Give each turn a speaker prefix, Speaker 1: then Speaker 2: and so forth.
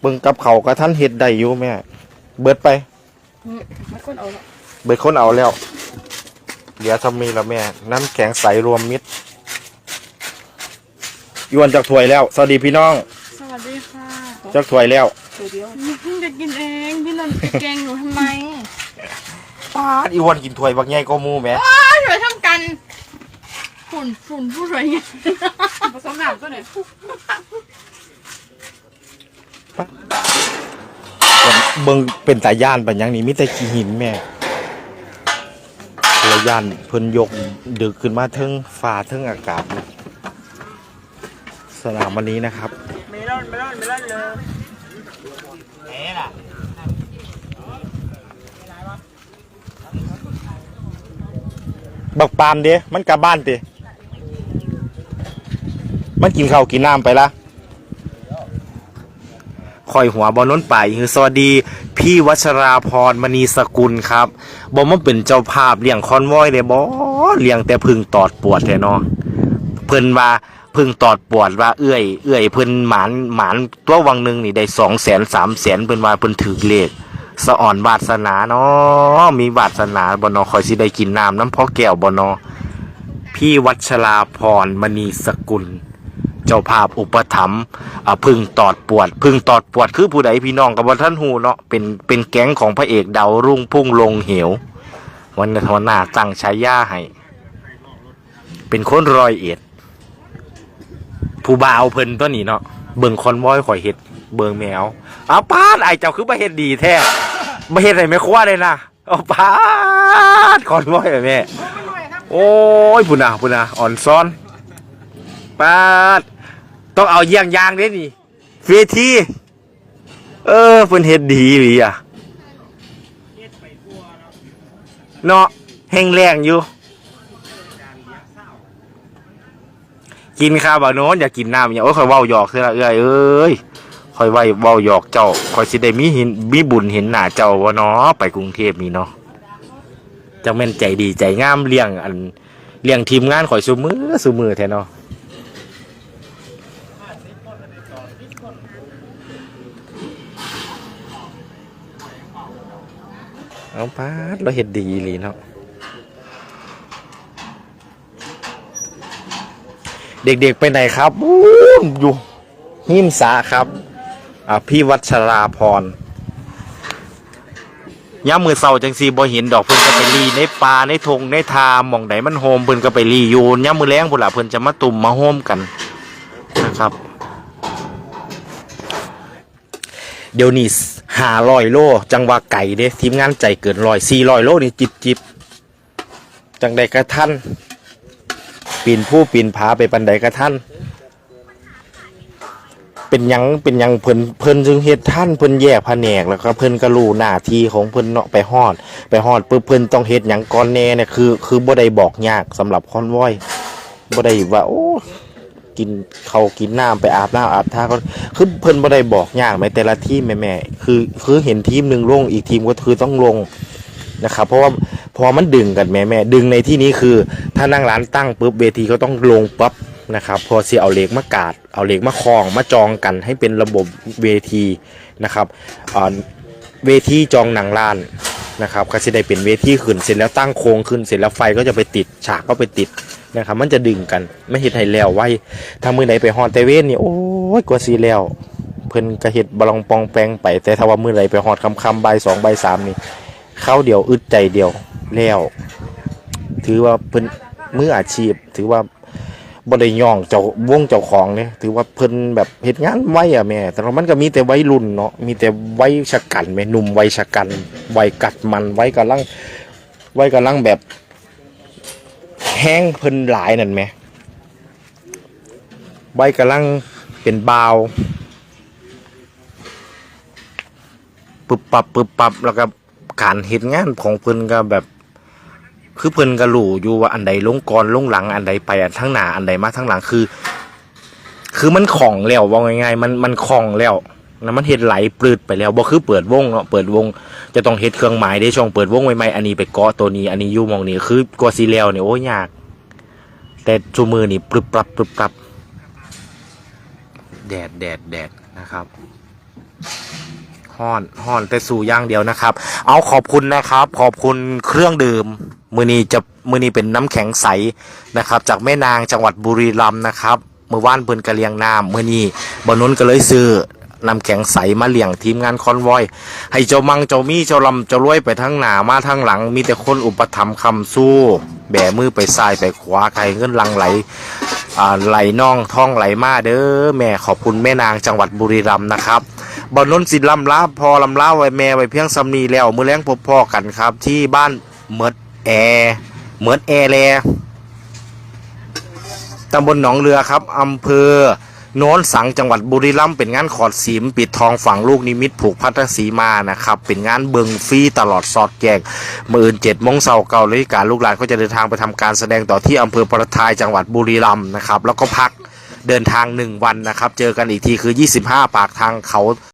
Speaker 1: เบิ่งกับเขาวก็ท่านเฮ็ดได้อยู่แม่ เบิดไป
Speaker 2: อืมมันคนเอาละ
Speaker 1: เบิดคนเอาแล้วเหลือทำมีแล้วแม่ น้ำแข็งใสรวมมิตรยวนจากถ้วยแล้ว สวัสดีพี่น้อง
Speaker 2: สวัสดีค่ะ
Speaker 1: จากถ้วยแล้ว
Speaker 2: ตัวเดียวเพิ่งจะกินเองพี่นนท์จะแกล้งหนูทำไม
Speaker 1: ป้าดอีวันกินถ้วยบักใหญ่ก็มูแม่
Speaker 2: อ้าวสวยทำกันฝุ่นฝุ่นผู้สวยไงผสมน้ำตัวไหน
Speaker 1: เบิ่งเป็นตาย่านปัญญังนี้มิแต่ขี้หินแม่ระย่านเพิ่นยกดึกขึ้นมาเทิงฟ้าเทิงอากาศ สนามวันนี้นะครับ
Speaker 2: เมลอนเมลอนเมลอนเลย
Speaker 1: บักปามเด้มันกลับบ้านติมันกินข้าวกินน้ำไปละ คอยหัวบอลน้นไปคือสวัสดี พี่วัชราพรมณีสกุลครับบอกว่าเป็นเจ้าภาพเลี้ยงคอนวอยเลยบอเลี้ยงแต่พึ่งตอดปวดแท้เนาะเพิ่นว่าพึ่งตอดปวดว่าเอื้อย เอื้อยเพิ่นหมานหมานตัววังหนึ่งนี่ได้สองแสนสามแสนเพิ่นว่าเพิ่นถือเลขสะอ่อนวาดสนาเนาะมีวาดสนาบเนอคอยสิได้กินน้ำน้ำพ่อแก้วบเนอพี่วัชราพรมณีสกุล เจ้าภาพอุปถัมภ์พึ่งตอดปวด พึ่งตอดปวดคือผู้ใดพี่น้องกับท่านหูเนาะเป็นเป็นแก๊งของพระเอกดาวรุ่งพุ่งลงเหว วันนี้ทวหน้าตั้งฉายาให้เป็นคนรอยเอ็ด ผู้บ่าวเพิ่นตัวนี้เนาะเบิ่งคอนวอยข่อยเฮ็ดเบิ่งแมวอ้าป้าดไอเจ้าคือบ่เฮ็ดดีแท้บ่เฮ็ดให้แม่ครัวเลยนะเอาป้าดคอนวอยแม่โอ้ยพุ่นนะพุ่นนะอ่อนซ้อนป้าด ต้องเอาเยี่ยงยางเด้นี่เวทีเออเพิ่นเฮ็ดดีหรืออะเนาะแห้งแรงอยู่ กินข้าวบ่โน้นอยากกินน้ำอย่างโอ้ยคอยเว้าหยอกเสียละเอ้ยเอ้ยคอยไว้เว้าหยอกเจ้าคอยสิได้มีหินมีบุญเห็นหน้าเจ้าบ่เนาะไปกรุงเทพนี่เนาะจังแม่นใจดีใจงามเลี้ยงอันเลี้ยงทีมงานข่อยซุมือซุมือแท้เนาะ เอาปาดเราเฮ็ดดีหลีเนาะเด็กๆไปไหนครับอยู่หิมสาครับอ่าพี่วัชราพรย่ามือเศร้าจังสีบ่เห็นดอกเพิ่นก็ไปรีในป่าในทงในทาหมองไหนมันโฮมเพิ่นก็ไปรีอยู่ย่ามมือแรงพุ่นล่ะเพิ่นจะมาตุ่มมาโฮมกันนะครับ เดี๋ยวนี้หาร้อยโล จังว่าไก่เด้ทีมงานใจเกินร้อยสี่ร้อยโลนี่จิบจิบจังใดกระทันปีนผู้ปีนผาไปปันใดกระท่านเป็นยังเป็นยังเพิ่นเพิ่นจึงเฮ็ดท่านเพิ่นแยกแผนกแล้วก็เพิ่นก็รู้หน้าที่ของเพิ่นเนาะไปฮอด ไปฮอดปุ๊บเพิ่นต้องเฮ็ดหยังก่อนแน่เนี่ยคือ คือบ่ได้บอกยากสำหรับคอนวอยบ่ได้ว่าโอ้ กินเขากินน้ำไปอาบน้ำอาบท่าก็คือเพิ่นบ่ได้บอกยากแม้แต่ละทีมแม่ๆคือคือเห็นทีมหนึ่งลงอีกทีมก็คือต้องลงนะครับเพราะว่าพอมันดึงกันแม่แม่ดึงในที่นี้คือ ถ้านั่งร้านตั้งปุ๊บเวทีก็ต้องลงปั๊บนะครับพอเสียเอาเหล็กมากาด เอาเหล็กมาคลองมาจองกันให้เป็นระบบเวทีนะครับอ่าเวทีจองหนังลานนะครับก็จะได้เป็นเวทีขึ้นเสร็จแล้วตั้งโครงขึ้นเสร็จแล้วไฟก็จะไปติดฉากก็ไปติด นะครับ มันจะดึงกันไม่เห็นให้แล้วไว้ถ้ามือไหนไปฮอนเตเวนนี่โอ้ยกว่าสีแล้ว เพิ่นกระเห็ดบลองปองแปงไป แต่ถ้าว่ามือไหนไปฮอดคำคำใบสองใบสามนี่เข้าเดียวอึดใจเดียวแล้ว ถือว่าเพิ่นมืออาชีพ ถือว่าบ่ได้ย่องเจ้าวงเจ้าของเนี่ยถือว่าเพิ่นแบบเฮ็ดงานไวอะแม่ แต่ว่ามันก็มีแต่วัยรุ่นเนาะมีแต่วัยชะกันแม่หนุ่มวัยชะกันวัยกัดมันวัยกำลังวัยกำลังแบบ แห้งเพิ่นหลายนั่นแหมวัยกำลังเป็นบาวปึบปับปึบปับแล้วก็การเห็นงานของเพิ่นก็แบบ คือเพิ่นก็รู้อยู่ว่าอันใดลงก่อนลงหลังอันใดไปอันทั้งหน้าอันใดมาทั้งหลังคือ คือมันคล่องแล้วว่าง่ายๆมันมันคล่องแล้ว นะมันเฮ็ดไหลปลืดไปแล้วบ่คือเปิดวงเนาะเปิดวง จะต้องเฮ็ดเครื่องหมายได้ช่องเปิดวงใหม่ๆอันนี้ไปเกาะตัวนี้อันนี้อยู่มองนี้คือกว่าสิแล้วเนี่ยโอ้ยยาก แต่ชูมือนี่ปรึบปรับปรึบปรับแดดแดดแดดนะครับห้อนห้อนแต่สู่ย่างเดียวนะครับ เอาขอบคุณนะครับ ขอบคุณเครื่องดื่ม มือนี้จะมือนี้เป็นน้ำแข็งใสนะครับ จากแม่นางจังหวัดบุรีรัมย์นะครับเมื่อว่านเพิ่นกระเลียงน้ำมือนี้บนุนก็เลยซื้อ น้ำแข็งใสมาเลี้ยงทีมงานคอนวอย ให้เจ้ามังเจ้ามีเจ้าลำเจ้ารวยไปทั้งหน้ามาทั้งหลัง มีแต่คนอุปถัมภ์คำสู้ แบมือไปซ้ายไปขวาใครเงินลังไหลไหลน่องท่องไหลมาเด้อแม่ขอบคุณแม่นางจังหวัดบุรีรัมย์นะครับบอนนนสิลำลาพอลำลาไว้แม่ไว้เพียงสำนีแล้วมือแรงพบพ่อกันครับ ที่บ้านเมิดแอร์เมิดแอร์แลตำบลหนองเรือครับอำเภอ โน้นสังจังหวัดบุรีรัมย์เป็นงานขอดสีมปิดทองฝั่งลูกนิมิตผูกพัทธสีมานะครับเป็นงานเบิงฟรีตลอดสอดแกงมื่ออื่นเจ็ดมงเสาเก่าเลยการลูกหลานก็จะเดินทางไปทำการแสดงต่อที่อำเภอประทายจังหวัดบุรีรัมย์นะครับแล้วก็พักเดินทางหนึ่งวันนะครับ เจอกันอีกทีคือ 25 ปากทางเขา